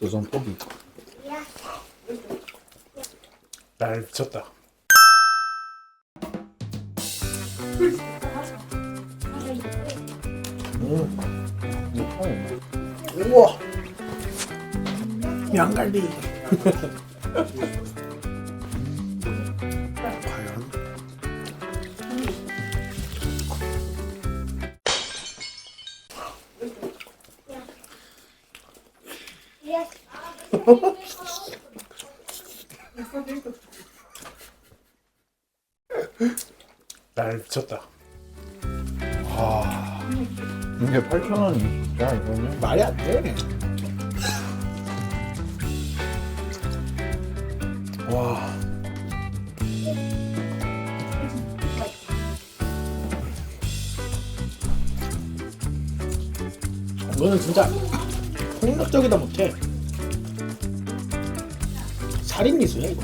도전 포기. 날 미쳤다. 우와. 양갈비. 날 미쳤다. 이게 8,000원이 진짜 이거는 말이 안 돼. 와. 이거는 진짜 폭력적이다 못해. 살인 미수야 이거.